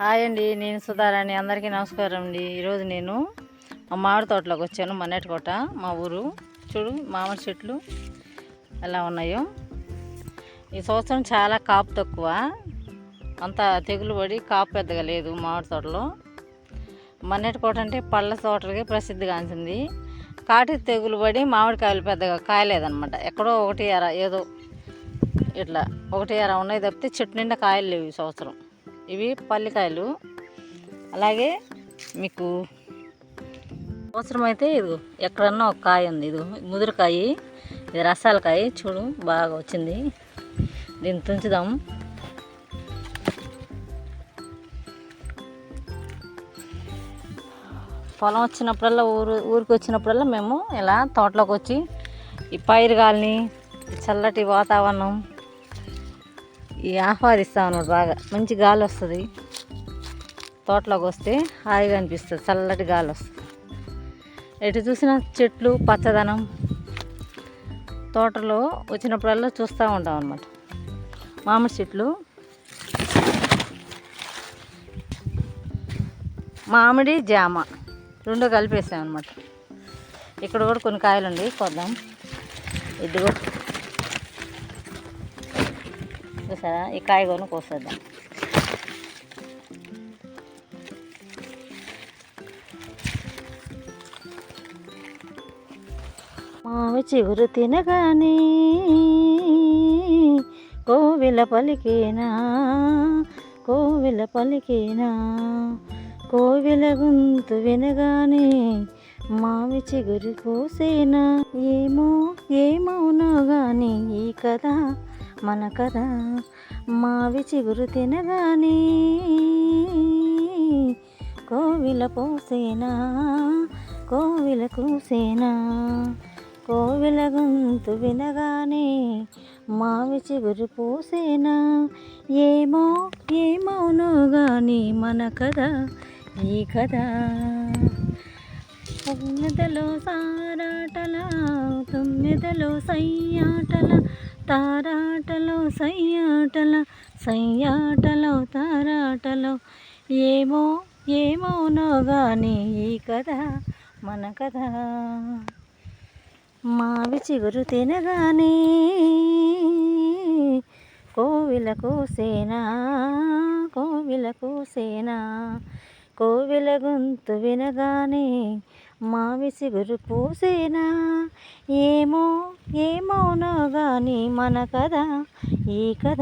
Hi అండి నేను సుధారాణి. అందరికీ నమస్కారం అండి. ఈరోజు నేను మా మామిడి తోటలోకి వచ్చాను మన్నెటికోట మా ఊరు. చూడు మామిడి చెట్లు ఎలా ఉన్నాయో. ఈ సంవత్సరం చాలా కాపు తక్కువ. అంత తెగులు పడి కాపు పెద్దగా లేదు మామిడి తోటలో. మన్నెటికోట అంటే పళ్ళ తోటలకి ప్రసిద్ధిగాంచింది కాటి తెగులు పడి మామిడికాయలు పెద్దగా కాయలేదన్నమాట. ఎక్కడో ఒకటి ఎర ఏదో ఇట్లా ఒకటి ఎర ఉన్నాయి తప్పితే చెట్టు నిండా కాయలు లేవు ఈ సంవత్సరం. ఇవి పల్లికాయలు. అలాగే మీకు అవసరమైతే ఇది ఇదిగో ఎక్కడన్నా ఒక కాయ ఉంది. ఇది ముదురుకాయ ఇది రసాల కాయ. చూడు బాగా వచ్చింది. దీన్ని తుంచుదాం. పొలం వచ్చినప్పుడల్లా ఊరు ఊరికి వచ్చినప్పుడల్లా మేము ఇలా తోటలోకి వచ్చి ఈ పైరు గాలిని చల్లటి వాతావరణం ఈ ఆహ్వాదిస్తాం అన్నమాట బాగా. మంచి గాలి వస్తుంది. తోటలోకి వస్తే హాయిగా అనిపిస్తుంది. చల్లటి గాలి వస్తుంది. ఎటు చూసినా చెట్లు పచ్చదనం. తోటలో వచ్చినప్పుడల్లా చూస్తూ ఉంటాం అనమాట మామిడి చెట్లు. మామిడి జామ. రెండు కలిపేసాం అనమాట ఇక్కడ కూడా కొన్ని కాయలు ఉన్నాయి కొద్దాం. ఇది కూడా చూసారా? ఈ కాయగూరను కోసేద్దాం. మావి చిగురు తినగానే కోవిల పలికేనా? కోవిల పలికేనా? కోవిల గొంతు వినగానే మావి చిగురు కోసేనా? ఏమో ఏమవునో గాని ఈ కథ. మన కథ మావి చిగురు తినగానే కోవిల పోసేనా కోవిల కూసేనా కోవిల గొంతు వినగానే మావి చిగురు పూసేనా. ఏమో ఏమోనో గాని మన కథ ఈ కథ తొమ్మిదలో సారాటల తొమ్మిదలో సయ్యాటల తారాటలో సయ్యాటల సయ్యాటలో తారాటలో. ఏమో ఏమోనో కానీ ఈ కథ మన కథ. మావి చిగురు తినగానే కోవిల కోసేనా కోవిల కోసేనా కోవిల గొంతు వినగానే మావి చిగురు పూసేనా? ఏమో ఏమోనో గాని మన కథ ఈ కథ.